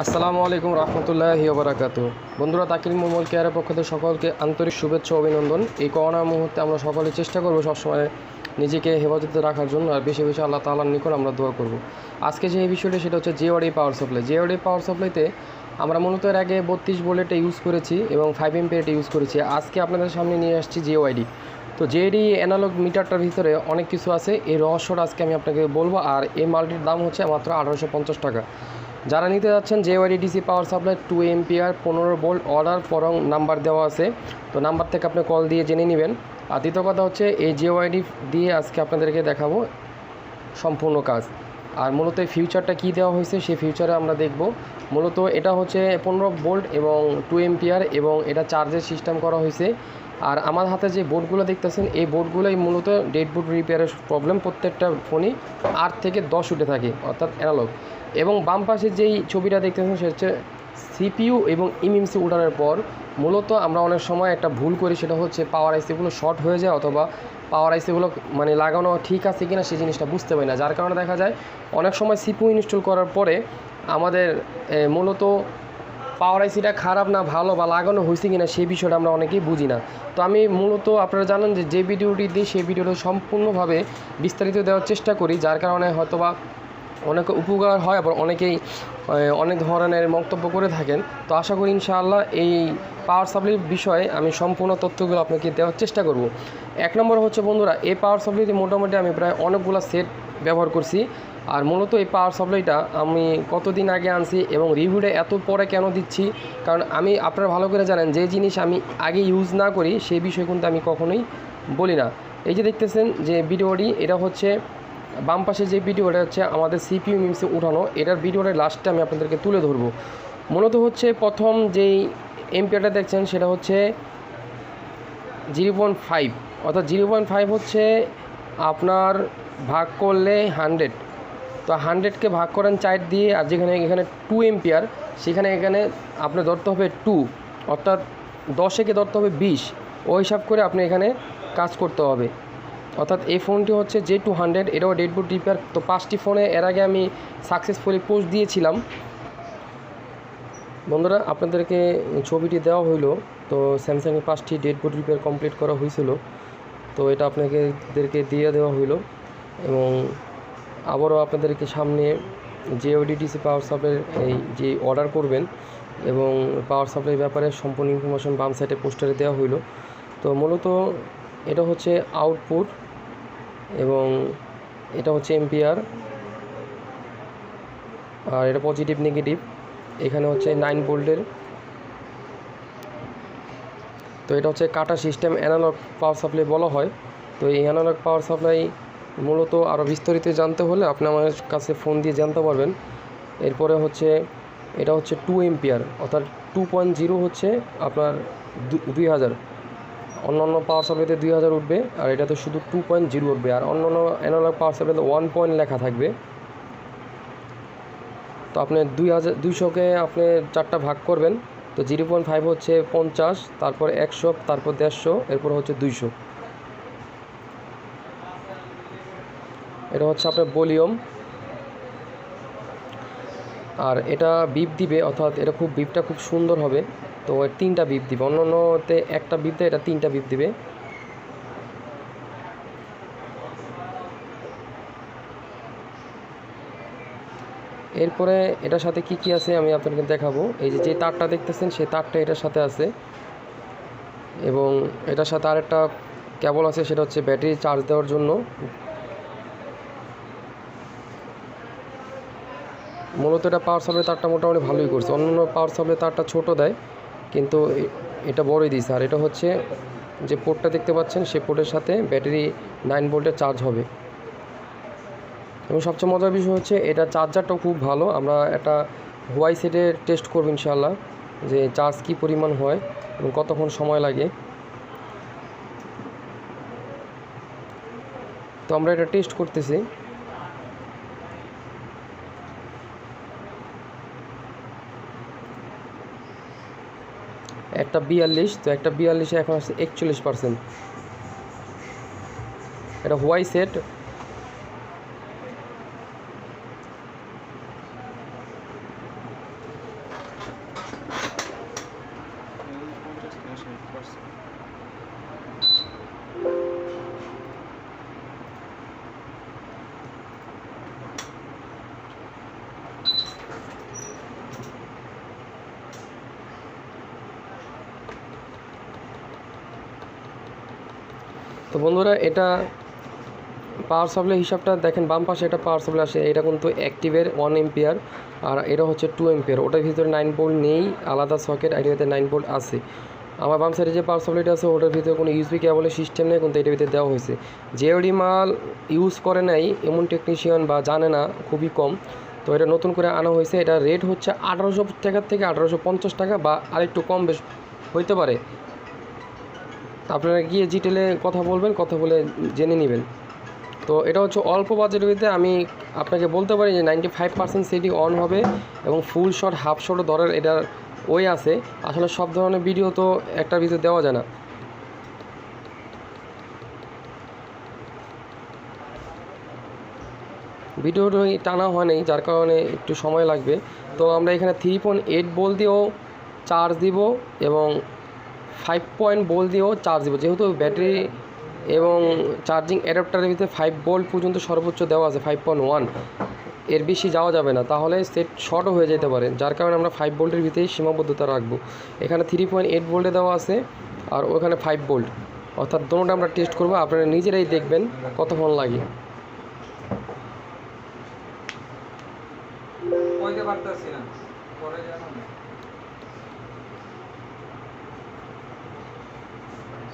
আসসালামু আলাইকুম রহমতুল্লাহ বারাকাত বন্ধুরা তাকিল মোমল কেয়ারের পক্ষ থেকে সকলকে আন্তরিক শুভেচ্ছা অভিনন্দন। এই করোনার মুহূর্তে আমরা সকলে চেষ্টা করব সবসময় নিজেকে হেফাজতে রাখার জন্য, আর বেশি বেশি আল্লাহ তালার নিকট আমরা দোয়া করব। আজকে যে বিষয়টি, সেটা হচ্ছে GOD power supply GOD power সাপ্লাইতে আমরা মূলত এর আগে বত্রিশ বোল্টেটা ইউজ করেছি এবং ফাইভ এমপিএটা ইউজ করেছি। আজকে আপনাদের সামনে নিয়ে আসছি জিওআইডি তো জেডি অ্যানালগ মিটারটার ভিতরে অনেক কিছু আছে। এই রহস্যটা আজকে আমি আপনাকে বলব, আর এই মালটির দাম হচ্ছে মাত্র আঠারোশো পঞ্চাশ টাকা। যারা নিতে যাচ্ছেন JYD DC power supply to MPR, পনেরো বোল্ট অর্ডার ফরং নাম্বার দেওয়া আছে। তো নাম্বার থেকে আপনি কল দিয়ে জেনে নেবেন। আর দ্বিতীয় কথা হচ্ছে, এই জিওআইডি দিয়ে আজকে আপনাদেরকে দেখাবো সম্পূর্ণ কাজ। আর মূলত ফিউচারটা কী দেওয়া হয়েছে, সেই ফিউচারে আমরা দেখব। মূলত এটা হচ্ছে পনেরো বোল্ট এবং টু এমপিআর এবং এটা চার্জের সিস্টেম করা হয়েছে। আর আমার হাতে যে বোর্ডগুলো দেখতেছেন, এই বোর্ডগুলোই মূলত ডেড বোর্ড রিপেয়ারের প্রবলেম প্রত্যেকটা ফোনই আট থেকে দশ উঠে থাকে, অর্থাৎ অ্যানালগ এবং বাম পাশে যেই ছবিটা দেখতেছেন, সেটা হচ্ছে সিপিইউ এবং ইমিমসি উঠানোর পর মূলত আমরা অনেক সময় একটা ভুল করি, সেটা হচ্ছে পাওয়ার আইসিগুলো শর্ট হয়ে যায় অথবা পাওয়ার আইসিগুলো মানে লাগানো ঠিক আছে কিনা সেই জিনিসটা বুঝতে পারি না। যার কারণে দেখা যায়, অনেক সময় সিপিইউ ইনস্টল করার পরে আমাদের মূলত পাওয়ার আইসিটা খারাপ না ভালো বা লাগানো হয়েছে কিনা সেই বিষয়টা আমরা অনেকেই বুঝি না। তো আমি মূলত আপনারা জানেন যে যে ভিডিওটি দিই, সেই ভিডিওটা সম্পূর্ণভাবে বিস্তারিত দেওয়ার চেষ্টা করি, যার কারণে হয়তোবা অনেক উপকার হয়, আবার অনেকেই অনেক ধরনের মন্তব্য করে থাকেন। তো আশা করি ইনশাআল্লাহ এই পাওয়ার সাপ্লির বিষয়ে আমি সম্পূর্ণ তথ্যগুলো আপনাকে দেওয়ার চেষ্টা করব। এক নম্বর হচ্ছে, বন্ধুরা, এই পাওয়ার সাপ্লাইতে মোটামুটি আমি প্রায় অনেকগুলো সেট ব্যবহার করছি। আর মূলত এই পাওয়ার সাপ্লাইটা আমি কতদিন আগে আনছি এবং রিভিউটা এত পরে কেন দিচ্ছি, কারণ আমি, আপনারা ভালো করে জানেন, যে জিনিস আমি আগে ইউজ না করি সেই বিষয়ে কিন্তু আমি কখনোই বলি না। এই যে দেখতেছেন যে ভিডিওটি, এটা হচ্ছে বাম পাশে যে ভিডিওটা হচ্ছে আমাদের সিপিইউ মিমসে উঠানো, এটার ভিডিওটার লাস্টে আমি আপনাদেরকে তুলে ধরবো। মূলত হচ্ছে প্রথম যেই এমপিআরটা দেখছেন, সেটা হচ্ছে জিরো পয়েন্ট ফাইভ। অর্থাৎ জিরো পয়েন্ট ফাইভ হচ্ছে আপনার ভাগ করলে হান্ড্রেড। তো হান্ড্রেডকে ভাগ করেন চার দিয়ে, আর যেখানে এখানে টু এমপিআর, সেখানে এখানে আপনার ধরতে হবে টু অর্থাৎ দশেকে ধরতে হবে বিশ। ওই হিসাব করে আপনি এখানে কাজ করতে হবে। অর্থাৎ এই ফোনটি হচ্ছে জে টু হান্ড্রেড এটাও ডেড ডেডবুট রিপেয়ার তো পাঁচটি ফোনে এর আগে আমি সাকসেসফুলি পোস্ট দিয়েছিলাম। বন্ধুরা, আপনাদেরকে ছবিটি দেওয়া হইল। তো স্যামসাংয়ের পাঁচটি ডেড ডেডবুট রিপেয়ার কমপ্লিট করা হয়েছিল তো এটা আপনাদেরকে দিয়ে দেওয়া হইল। এবং আবারও আপনাদেরকে সামনে যে ওডিটিসি পাওয়ার সাপ্লাই এই যে অর্ডার করবেন এবং পাওয়ার সাপ্লাই ব্যাপারে সম্পূর্ণ ইনফরমেশন বাম সাইডে পোস্টারে দেওয়া হইল। তো মূলত এটা হচ্ছে আউটপুট এবং এটা হচ্ছে এমপিআর। আর এটা পজিটিভ নেগেটিভ এখানে হচ্ছে নাইন ভোল্টের তো এটা হচ্ছে কাটা সিস্টেম অ্যানালগ পাওয়ার সাপ্লাই বলা হয়। তো এই অ্যানালগ পাওয়ার সাপ্লাই মূলত আরও বিস্তারিত জানতে হলে আপনি আমার কাছে ফোন দিয়ে জানতে পারবেন। এরপরে হচ্ছে এটা হচ্ছে টু এমপিআর অর্থাৎ টু পয়েন্ট জিরো হচ্ছে আপনার দুই হাজার। অন্যান্য পাওয়ার সাপ্লাইতে দুই হাজার উঠবে, আর এটাতে শুধু টু পয়েন্ট জিরো উঠবে, আর অন্যান্য অ্যানালগ পাওয়ার সাপ্লাইতে ওয়ান পয়েন্ট লেখা থাকবে। তো আপনি দুই হাজার দুইশোকে আপনি চারটা ভাগ করবেন, তো জিরো পয়েন্ট ফাইভ হচ্ছে পঞ্চাশ, তারপর একশো, তারপর দেড়শো, এরপর হচ্ছে দুইশো। এটা হচ্ছে আপনার ভলিউম। আর এটা বিপ দিবে, অর্থাৎ এটা খুব বিপটা খুব সুন্দর হবে। তো তিনটা বিপ দিবে। অন্য অন্যতে একটা বিপ দেয় এটা তিনটা বিপ দিবে। এরপরে এটার সাথে কি কি আছে আমি আপনাকে দেখাবো। এই যে যে তারটা দেখতেছেন, সেই তারটা এটার সাথে আছে। এবং এটার সাথে আরেকটা কেবল আছে, সেটা হচ্ছে ব্যাটারি চার্জ দেওয়ার জন্য। মূলত এটা পাওয়ার সাপ্লাই তারটা মোটামুটি ভালোই করছে। অন্যান্য পাওয়ার সাপ্লাই তারটা ছোট দেয়, কিন্তু এটা বড়ই দিয়েছে আর এটা হচ্ছে যে পোর্টটা দেখতে পাচ্ছেন, সে পোর্টের সাথে ব্যাটারি নাইন ভোল্টের চার্জ হবে। এবং সবচেয়ে মজার বিষয় হচ্ছে, এটা চার্জারটাও খুব ভালো। আমরা একটা হোয়াই সেটে টেস্ট করব ইনশাল্লাহ যে চার্জ কী পরিমাণ হয় এবং কতক্ষণ সময় লাগে। তো আমরা এটা টেস্ট করতেছি। একটা বিয়াল্লিশ তো একটা বিয়াল্লিশে এখন আসছে একচল্লিশ পার্সেন্ট এটা হোয়াই সেট তো বন্ধুরা, এটা পাওয়ার সাপ্লাই হিসাবটা দেখেন, বাম পাশে এটা পাওয়ার সাপ্লাই আসে, এটা কিন্তু অ্যাক্টিভের ওয়ান এম্পিয়ার আর এটা হচ্ছে টু এম্পিয়ার ওটার ভিতরে নাইন ভোল্ট নেই, আলাদা সকেট আইডিয়াতে নাইন ভোল্ট আছে। আমার বাম সাইডে যে পাওয়ার সাপ্লাইটা আছে, ওটার ভিতরে কোনো ইউসবি কেবলের সিস্টেম নেই, কিন্তু এটার ভিতরে দেওয়া হয়েছে। যে ওডি মাল ইউজ করে নাই, এমন টেকনিশিয়ান বা জানে না, খুবই কম। তো এটা নতুন করে আনা হয়েছে, এটা রেট হচ্ছে আঠারোশো টাকার থেকে আঠারোশো পঞ্চাশ টাকা বা আরেকটু কম বেশ হইতে পারে। আপনারা গিয়ে জিটেলে কথা বলবেন, কথা বলে জেনে নেবেন। তো এটা হচ্ছে অল্প বাজেটের ভিতরে আমি আপনাকে বলতে পারি যে নাইনটি ফাইভ পার্সেন্ট সেটি অন হবে এবং ফুল শট হাফ শটও ধরার এটার ওই আছে। আসলে সব ধরনের ভিডিও তো একটার ভিতরে দেওয়া যায় না। ভিডিওটা টানা হয় নাই, যার কারণে একটু সময় লাগবে। তো আমরা এখানে থ্রি পয়েন্ট এইট বল দিয়েও চার্জ দিব এবং ফাইভ পয়েন্ট বল দিয়েও চার্জ দিব। যেহেতু ব্যাটারি এবং চার্জিং অ্যাডাপ্টারের ভিতরে ফাইভ ভোল্ট পর্যন্ত সর্বোচ্চ দেওয়া আছে ফাইভ পয়েন্ট ওয়ানের বেশি যাওয়া যাবে না। তাহলে সেট শর্টও হয়ে যেতে পারে। যার কারণে আমরা ফাইভ বোল্টের ভিতরেই সীমাবদ্ধতা রাখব। এখানে থ্রি পয়েন্ট এইট বোল্টে দেওয়া আছে আর ওখানে ফাইভ বোল্ট অর্থাৎ দোনোটা আমরা টেস্ট করব। আপনারা নিজেরাই দেখবেন কতক্ষণ লাগে।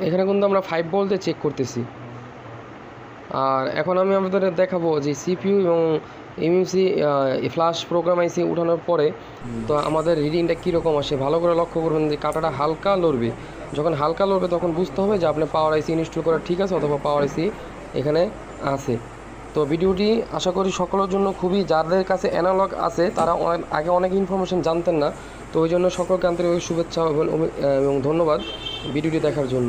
এখানে কিন্তু আমরা ফাইভ বলতে চেক করতেছি। আর এখন আমি আপনাদের দেখাবো যে সিপিইউ এবং এমইউসি ফ্লাশ প্রোগ্রাম আইসি উঠানোর পরে তো আমাদের রিডিংটা কীরকম আসে? ভালো করে লক্ষ্য করবেন যে কাটাটা হালকা লড়বে। যখন হালকা লড়বে তখন বুঝতে হবে যে আপনার পাওয়ার আইসি ইনস্টল করা ঠিক আছে অথবা পাওয়ার আইসি এখানে আছে। তো ভিডিওটি আশা করি সকলের জন্য খুবই, যাদের কাছে অ্যানালগ আছে, তারা অনেক- আগে অনেক ইনফরমেশন জানতেন না। তো ওই জন্য সকলকে আন্তরিক শুভেচ্ছা এবং ধন্যবাদ ভিডিওটি দেখার জন্য।